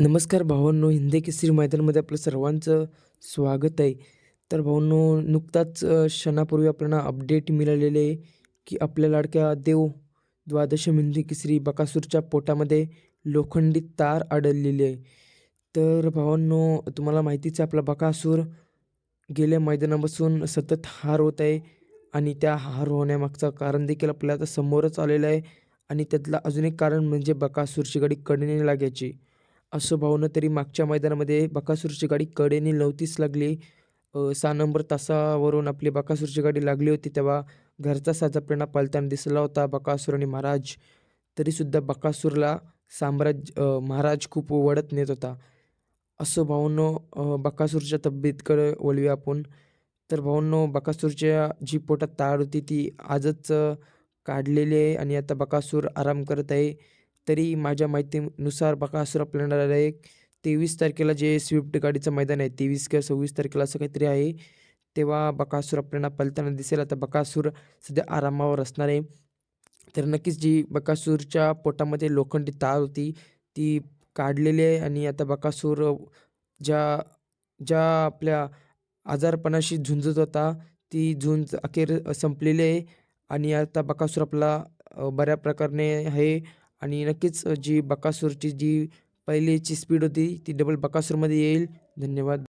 नमस्कार भावांनो, हिंदी केसरी मैदानामध्ये आपलं सर्वांचं स्वागत आहे. तर भावांनो, नुकताच क्षणापूर्वी आपल्याला अपडेट मिळालेले आहे, की आपल्या लाडक्या देव द्वादश हिंदी केसरी बकासूरच्या पोटामध्ये लोखंडी तार अडकलेली आहे. तर भावांनो, तुम्हाला माहितीच आहे आपला बकासूर गेल्या मैदानापासून सतत हार होत आहे आणि त्या हार होण्यामागचं कारण देखील आपल्याला आता समोरच आलेलं आहे आणि त्यातलं अजून एक कारण म्हणजे बकासूरची गाडी कडेने लागायची. असं भावनं तरी मागच्या मैदानामध्ये बकासूरची गाडी कडेने नव्हतीच लागली. सहा नंबर तासावरून आपली बकासूरची गाडी लागली होती तेव्हा घरचा साजा प्रेणा पालताना दिसला होता बकासूर आणि महाराज. तरीसुद्धा बकासूरला साम्राज्य महाराज खूप ओढत नेत होता. असं भावांनो बकासूरच्या तब्येतकडे वळूया आपण. तर भावांनो बकासूरच्या जी पोटात ताळ होती ती आजच काढलेली आहे आणि आता बकासूर आराम करत आहे. तरी माझ्या माहितीनुसार बकासूर आपल्याला एक तेवीस तारखेला जे स्विफ्ट गाडीचं मैदान आहे 23 किंवा 26 तारखेला असं काहीतरी आहे. तेव्हा बकासूर आपल्याला पलताना दिसेल. आता बकासूर सध्या आरामावर असणार आहे. तर नक्कीच जी बकासूरच्या पोटामध्ये लोखंडी तार होती ती काढलेली आहे आणि आता बकासूर ज्या ज्या आपल्या आजारपणाशी झुंजत होता ती झुंज अखेर संपलेली आहे आणि आता बकासूर आपला बऱ्या प्रकारे आहे आणि नक्कीच जी बकासूरची जी पहिलीची स्पीड होती ती डबल बकासूरमध्ये येईल. धन्यवाद.